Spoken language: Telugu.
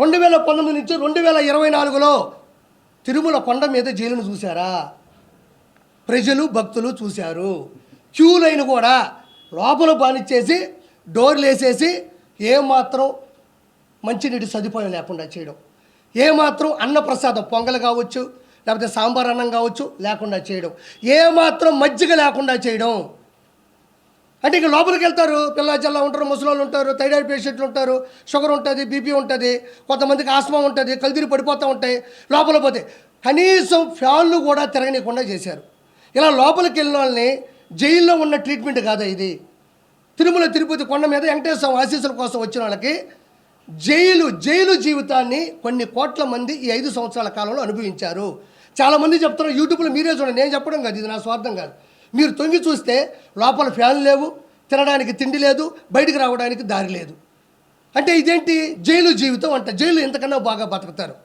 రెండు వేల పంతొమ్మిది నుంచి రెండు వేల ఇరవై నాలుగులో తిరుమల కొండ మీద జైలును చూశారా? ప్రజలు భక్తులు చూశారు. క్యూ లైన్ కూడా లోపల బానిచ్చేసి డోర్లు వేసేసి ఏమాత్రం మంచినీటి సదుపాయం లేకుండా చేయడం. ఏమాత్రం అన్నప్రసాదం పొంగల్ కావచ్చు లేకపోతే సాంబార్ అన్నం కావచ్చు లేకుండా చేయడం. ఏమాత్రం మజ్జిగ లేకుండా చేయడం. అంటే ఇక లోపలికి వెళ్తారు పిల్లాజల్లా ఉంటారు ముసలోళ్ళు ఉంటారు థైరాయిడ్ పేషెంట్లు ఉంటారు షుగర్ ఉంటుంది బీపీ ఉంటుంది కొంతమందికి ఆస్మా ఉంటుంది కల్తీరు పడిపోతూ ఉంటాయి లోపల పోతే కనీసం ఫ్యాన్లు కూడా తిరగనీయకుండా చేశారు. ఇలా లోపలికి వెళ్ళిన వాళ్ళని జైల్లో ఉన్న ట్రీట్మెంట్ కాదా ఇది? తిరుమల తిరుపతి కొండ మీద వెంకటేశ్వర స్వామి ఆశీస్సుల కోసం వచ్చిన వాళ్ళకి జైలు జైలు జీవితాన్ని కొన్ని కోట్ల మంది ఈ ఐదు సంవత్సరాల కాలంలో అనుభవించారు. చాలామంది చెప్తున్నారు యూట్యూబ్లో మీరే చూడండి నేను చెప్పడం కాదు ఇది నా స్వార్థం కాదు. మీరు తొంగి చూస్తే లోపల ఫ్యాన్ లేవు తినడానికి తిండి లేదు బయటికి రావడానికి దారి లేదు. అంటే ఇదేంటి? జైలు జీవితం అంట. జైలు ఎంతకన్నా బాగా బతుకుతారు.